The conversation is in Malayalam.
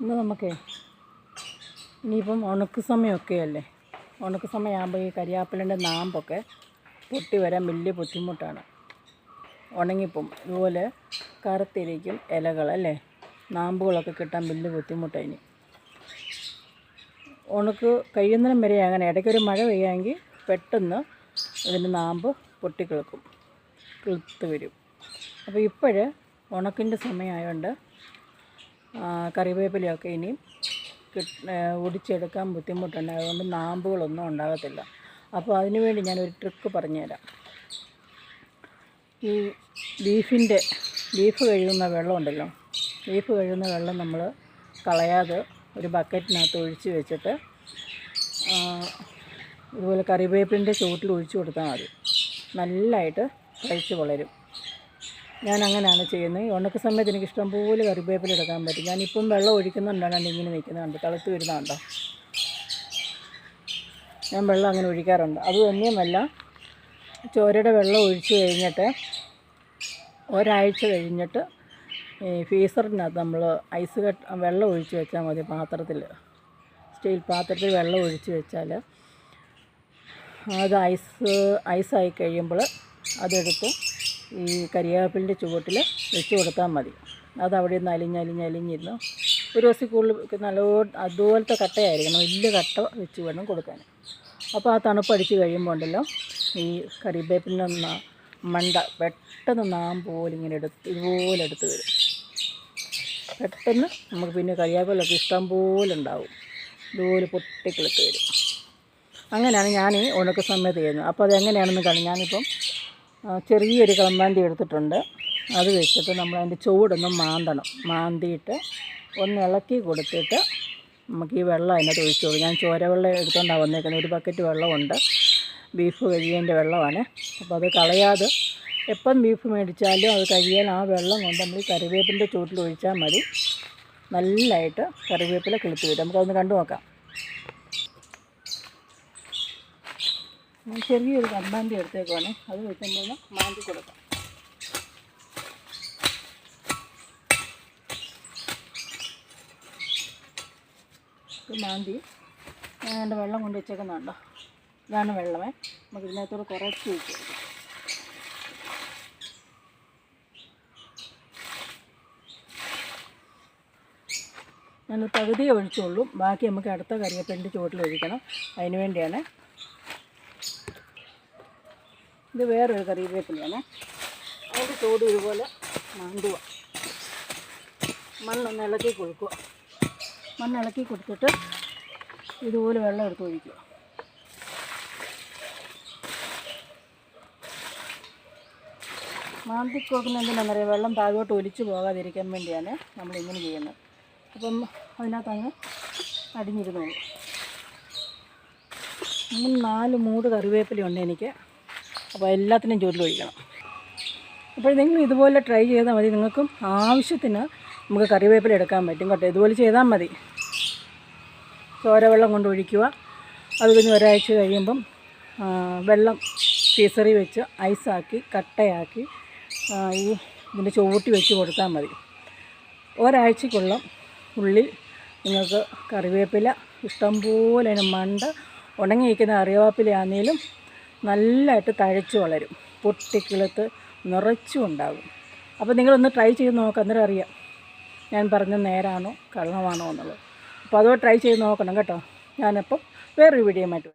ഇന്ന് നമുക്കേ ഇനിയിപ്പം ഉണക്ക് സമയമൊക്കെ അല്ലേ? ഉണക്ക് സമയമാകുമ്പോൾ ഈ കരിയാപ്പിലിന്റെ നാമ്പൊക്കെ പൊട്ടി വരാൻ വലിയ ബുദ്ധിമുട്ടാണ്. ഉണങ്ങിപ്പം ഇതുപോലെ കറുത്തിരിക്കും ഇലകൾ അല്ലേ? നാമ്പുകളൊക്കെ കിട്ടാൻ വലിയ ബുദ്ധിമുട്ടാണ് ഉണക്ക് കഴിയുന്നതിനും വരെ അങ്ങനെ ഇടയ്ക്കൊരു മഴ പെയ്യാമെങ്കിൽ പെട്ടെന്ന് ഇതിന്റെ നാമ്പ് പൊട്ടിക്കിളുക്കും കിളുത്ത് വരും. അപ്പോൾ ഇപ്പോഴേ ഉണക്കിന്റെ സമയമായതുകൊണ്ട് കറിവേപ്പിലയൊക്കെ ഇനിയും ഒടിച്ചെടുക്കാൻ ബുദ്ധിമുട്ടുണ്ട്. അതുകൊണ്ട് നാമ്പുകളൊന്നും ഉണ്ടാകത്തില്ല. അപ്പോൾ അതിനു വേണ്ടി ഞാനൊരു ട്രിക്ക് പറഞ്ഞുതരാം. ഈ ബീഫിന്റെ ബീഫ് കഴുകുന്ന വെള്ളമുണ്ടല്ലോ ബീഫ് കഴുകുന്ന വെള്ളം നമ്മൾ കളയാതെ ഒരു ബക്കറ്റിനകത്ത് ഒഴിച്ച് വെച്ചിട്ട് ഇതുപോലെ കറിവേപ്പിന്റെ ചുവട്ടിൽ ഒഴിച്ചു കൊടുത്താൽ മതി. നല്ലതായിട്ട് കഴിച്ച് വളരും. ഞാൻ അങ്ങനെയാണ് ചെയ്യുന്നത്. ഈ ഉണക്ക സമയത്ത് എനിക്ക് ഇഷ്ടം പോലെ കറിവേപ്പില എടുക്കാൻ പറ്റും. ഞാനിപ്പം വെള്ളം ഒഴിക്കുന്നുണ്ടാണ് ഇങ്ങനെ നിൽക്കുന്നുണ്ട് തളത്ത് വരുന്നുണ്ടോ ഞാൻ വെള്ളം അങ്ങനെ ഒഴിക്കാറുണ്ട്. അത് തന്നെയുമല്ല ചോരയുടെ വെള്ളം ഒഴിച്ച് കഴിഞ്ഞിട്ട് ഒരാഴ്ച കഴിഞ്ഞിട്ട് ഈ ഫീസറിനകത്ത് നമ്മൾ ഐസ് കട്ട് വെള്ളം ഒഴിച്ച് വെച്ചാൽ മതി പാത്രത്തിൽ. സ്റ്റീൽ പാത്രത്തിൽ വെള്ളം ഒഴിച്ച് വെച്ചാൽ അത് ഐസ് ഐസായി കഴിയുമ്പോൾ അതെടുത്ത് ഈ കരിയാപ്പിളിന്റെ ചുവട്ടിൽ വെച്ച് കൊടുത്താൽ മതി. അത് അവിടെ നിന്ന് അലിഞ്ഞ് അലിഞ്ഞിരുന്ന് ഒരു ദിവസം കൂടുതൽ നല്ല അതുപോലത്തെ കട്ടയായിരിക്കണം വലിയ കട്ട വെച്ച് വേണം കൊടുക്കാൻ. അപ്പോൾ ആ തണുപ്പടിച്ച് കഴിയുമ്പോൾ ഉണ്ടല്ലോ ഈ കറിവേപ്പിന്റെ മണ്ട പെട്ടെന്ന് നാം പോലെ ഇങ്ങനെ എടുത്ത് ഇതുപോലെ എടുത്ത് വരും. പെട്ടെന്ന് നമുക്ക് പിന്നെ കരിയാപ്പിലൊക്കെ ഇഷ്ടം പോലെ ഉണ്ടാവും. ഇതുപോലെ പൊട്ടിക്കിളുത്ത് വരും. അങ്ങനെയാണ് ഞാൻ ഉണക്ക സമയത്ത് ചെയ്യുന്നത്. അപ്പോൾ അതെങ്ങനെയാണെന്ന് കാണും ഞാനിപ്പം ചെറിയൊരു കളമ്പാണ്ടി എടുത്തിട്ടുണ്ട്. അത് വെച്ചിട്ട് നമ്മൾ അതിന്റെ ചുവടൊന്ന് മാന്തണം. മാന്തിയിട്ട് ഒന്ന് ഇളക്കി കൊടുത്തിട്ട് നമുക്ക് ഈ വെള്ളം അതിനകത്ത് ഒഴിച്ചു കൊടുക്കും. ഞാൻ ചോര വെള്ളം എടുത്തുകൊണ്ടാണ് വന്നേക്കുന്നത്. ഒരു ബക്കറ്റ് വെള്ളമുണ്ട്. ബീഫ് കഴിയേന്റെ വെള്ളമാണ്. അപ്പോൾ അത് കളയാതെ എപ്പം ബീഫ് മേടിച്ചാലും അത് കഴിയാൻ ആ വെള്ളം കൊണ്ട് നമ്മൾ കറിവേപ്പിന്റെ ചുവട്ടിൽ ഒഴിച്ചാൽ മതി. നല്ലതായിട്ട് കറിവേപ്പില കിളിത്ത് വരും. നമുക്കതൊന്ന് കണ്ടു നോക്കാം. ചെറിയൊരു കമ്പാണ്ടി എടുത്തേക്കുവാണ്. അത് നമ്മളൊന്ന് മാന്തി കൊടുക്കാം. മാന്തി. എന്റെ വെള്ളം കൊണ്ട് വെച്ചേക്കുന്നുണ്ടോ. ഇതാണ് വെള്ളമേ. നമുക്ക് ഇതിനകത്തോട് കുറച്ച് വെച്ച് കൊടുക്കാം ഞാൻ പകുതിയെ ഒഴിച്ചുള്ളൂ. ബാക്കി നമുക്ക് അടുത്ത കറിവേപ്പിന്റെ ചുവട്ടിൽ ഒഴിക്കണം. അതിന് വേണ്ടിയാണ് ഇത് വേറൊരു കറിവേപ്പിലയാണ്. അതിന്റെ ചൂട് ഇതുപോലെ മാന്തുക. മണ്ണൊന്ന് ഇളക്കി കൊടുക്കുക. മണ്ണ് ഇളക്കി കൊടുത്തിട്ട് ഇതുപോലെ വെള്ളം എടുത്ത് ഒഴിക്കുക. മാന്തി കൊടുക്കുന്ന എന്തിനാണെന്നറിയാം വെള്ളം താഴോട്ട് ഒലിച്ചു പോകാതിരിക്കാൻ വേണ്ടിയാണ് നമ്മൾ ഇങ്ങനെ ചെയ്യുന്നത്. അപ്പം അതിനകത്ത് അങ്ങ് അടിഞ്ഞിരുന്നോളൂ. മൂന്ന് നാല് മൂട് കറിവേപ്പിലുണ്ട് എനിക്ക്. അപ്പോൾ എല്ലാത്തിനും ചുവട്ടിൽ ഒഴിക്കണം. അപ്പോൾ നിങ്ങൾ ഇതുപോലെ ട്രൈ ചെയ്താൽ മതി. നിങ്ങൾക്കും ആവശ്യത്തിന് നമുക്ക് കറിവേപ്പില എടുക്കാൻ പറ്റും കേട്ടോ. ഇതുപോലെ ചെയ്താൽ മതി. ചോരവെള്ളം കൊണ്ട് ഒഴിക്കുക. അത് കഴിഞ്ഞ് ഒരാഴ്ച കഴിയുമ്പം വെള്ളം ഫീസറി വെച്ച് ഐസാക്കി കട്ടയാക്കി ഈ ഇതിന്റെ ചുവട്ടി വെച്ച് കൊടുത്താൽ മതി. ഒരാഴ്ചക്കുള്ള ഉള്ളിൽ നിങ്ങൾക്ക് കറിവേപ്പില ഇഷ്ടംപോലെ മണ്ട ഉണങ്ങിയിരിക്കുന്ന കറിവേപ്പിലയാണെങ്കിലും നല്ലതായിട്ട് തഴച്ച് വളരും. പൊട്ടിക്കിളുത്ത് നിറച്ചും ഉണ്ടാകും അപ്പോൾ നിങ്ങളൊന്ന് ട്രൈ ചെയ്ത് നോക്കാം അന്നേരം അറിയാം. ഞാൻ പറഞ്ഞ നേരാണോ കള്ളമാണോ എന്നുള്ളത്. അപ്പോൾ അതോ ട്രൈ ചെയ്ത് നോക്കണം കേട്ടോ. ഞാനപ്പം വേറൊരു വീഡിയോ വരാം.